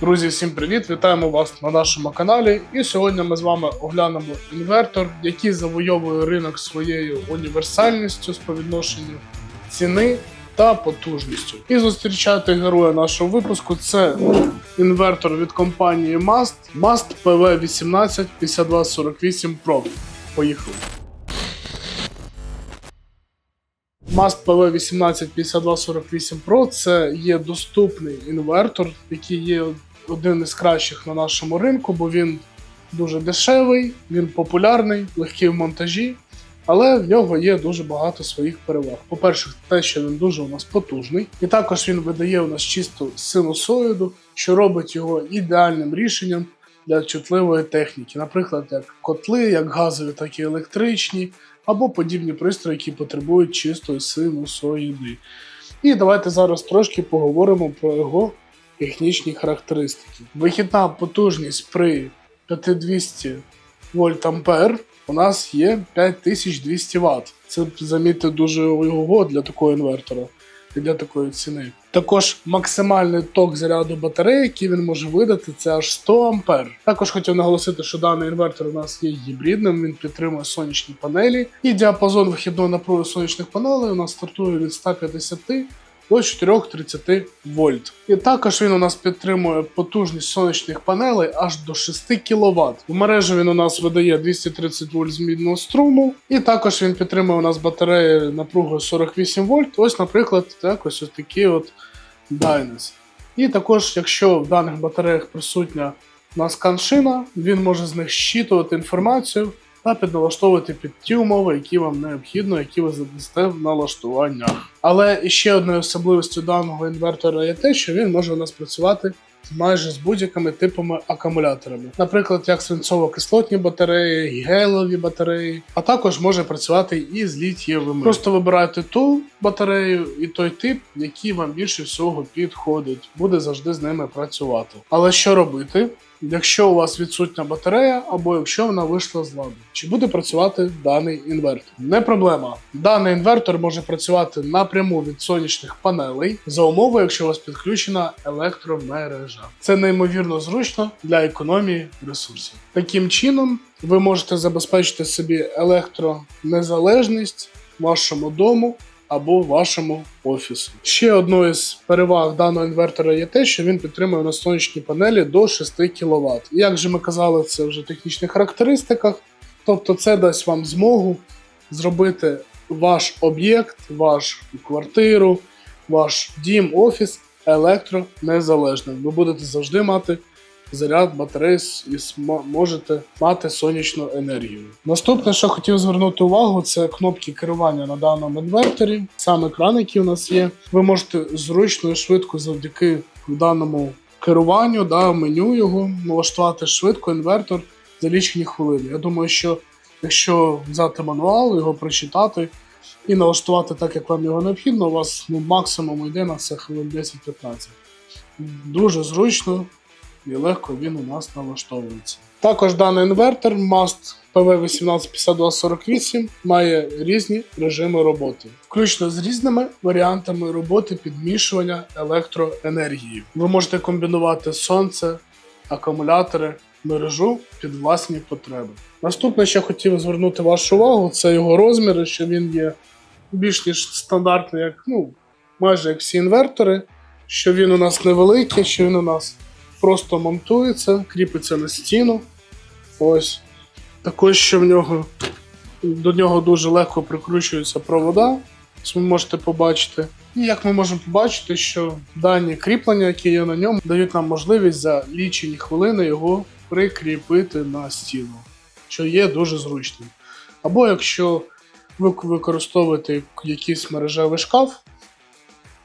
Друзі, всім привіт! Вітаємо вас на нашому каналі. І сьогодні ми з вами оглянемо інвертор, який завойовує ринок своєю універсальністю з відношенню ціни та потужністю. І зустрічати героя нашого випуску це інвертор від компанії Mast Mast PV18 5248 Pro. Поїхали. Mast PV18 5248 Pro це є доступний інвертор, який є один із кращих на нашому ринку, бо він дуже дешевий, він популярний, легкий в монтажі, але в нього є дуже багато своїх переваг. По-перше, те, що він дуже у нас потужний, і також він видає у нас чисту синусоїду, що робить його ідеальним рішенням для чутливої техніки, наприклад, як котли, як газові, так і електричні, або подібні пристрої, які потребують чистої синусоїди. І давайте зараз трошки поговоримо про його технічні характеристики. Вихідна потужність при 5200 вольт ампер у нас є 5200 Вт. Це замітьте дуже його для такого інвертора для такої ціни. Також максимальний ток заряду батареї, який він може видати, це аж 100 ампер. Також хотів наголосити, що даний інвертор у нас є гібридним, він підтримує сонячні панелі, і діапазон вихідного напрою сонячних панелей у нас стартує від 150 до 430 вольт. І також він у нас підтримує потужність сонячних панелей аж до 6 кВт. В мережу він у нас видає 230 вольт з мідного струму, і також він підтримує у нас батареї напругою 48 вольт. Ось, наприклад, так, ось, ось такі от Dynas. І також, якщо в даних батареях присутня у нас каншина, він може з них щитувати інформацію та підналаштовувати під ті умови, які вам необхідно, які ви задасте в налаштуваннях. Але ще одною особливістю даного інвертора є те, що він може у нас працювати майже з будь-якими типами акумуляторами, наприклад, як свинцово-кислотні батареї, гелові батареї, а також може працювати і з літієвими. Просто вибирайте ту батарею і той тип, який вам більше всього підходить. Буде завжди з ними працювати. Але що робити? Якщо у вас відсутня батарея, або якщо вона вийшла з ладу, чи буде працювати даний інвертор? Не проблема. Даний інвертор може працювати напряму від сонячних панелей за умови, якщо у вас підключена електромережа. Це неймовірно зручно для економії ресурсів. Таким чином, ви можете забезпечити собі електронезалежність вашому дому або вашому офісу. Ще одною з переваг даного інвертора є те, що він підтримує на сонячні панелі до 6 кВт. Як же ми казали, це вже в технічних характеристиках. Тобто це дасть вам змогу зробити ваш об'єкт, вашу квартиру, ваш дім, офіс електронезалежним. Ви будете завжди мати заряд батареї і можете мати сонячну енергію. Наступне, що хотів звернути увагу, це кнопки керування на даному інверторі. Сам екран, який у нас є. Ви можете зручно і швидко завдяки даному керуванню, да, меню його налаштувати швидко інвертор за лічені хвилини. Я думаю, що якщо взяти мануал, його прочитати і налаштувати так, як вам його необхідно, у вас ну, максимум йде на це хвилин 10-15. Дуже зручно і легко він у нас налаштовується. Також даний інвертор Mast PV185248 має різні режими роботи, включно з різними варіантами роботи підмішування електроенергії. Ви можете комбінувати сонце, акумулятори, мережу під власні потреби. Наступне, що хотів звернути вашу увагу, це його розміри, що він є більш ніж стандартний, як ну, майже як всі інвертори, що він у нас невеликий, що він у нас просто монтується, кріпиться на стіну. Ось. Також що в нього до нього дуже легко прикручуються провода. Ось ви можете побачити. І як ми можемо побачити, що дані кріплення, які є на ньому, дають нам можливість за лічені хвилини його прикріпити на стіну, що є дуже зручним. Або якщо ви використовуєте якийсь мережевий шкаф,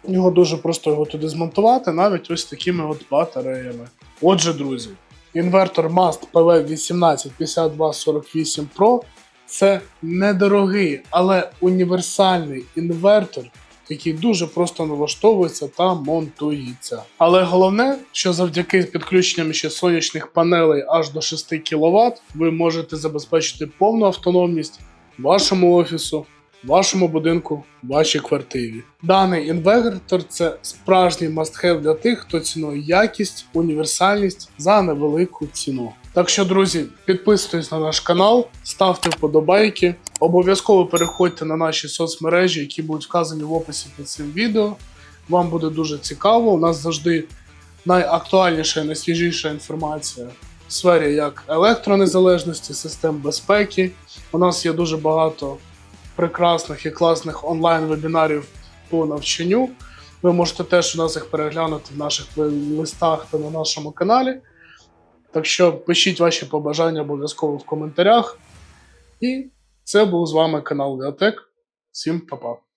його дуже просто його туди змонтувати, навіть ось такими от батареями. Отже, друзі, інвертор Mast PV185248 Pro це недорогий, але універсальний інвертор, який дуже просто налаштовується та монтується. Але головне, що завдяки підключенням ще сонячних панелей аж до 6 кВт, ви можете забезпечити повну автономність вашому офісу вашому будинку, вашій квартирі. Даний інвертор це справжній мастхев для тих, хто цінує якість, універсальність за невелику ціну. Так що, друзі, підписуйтесь на наш канал, ставте вподобайки. Обов'язково переходьте на наші соцмережі, які будуть вказані в описі під цим відео. Вам буде дуже цікаво. У нас завжди найактуальніша і найсвіжіша інформація в сфері як електронезалежності, систем безпеки. У нас є дуже багато прекрасних і класних онлайн-вебінарів по навчанню. Ви можете теж у нас їх переглянути в наших листах та на нашому каналі. Так що пишіть ваші побажання обов'язково в коментарях. І це був з вами канал Віатек. Всім па-па.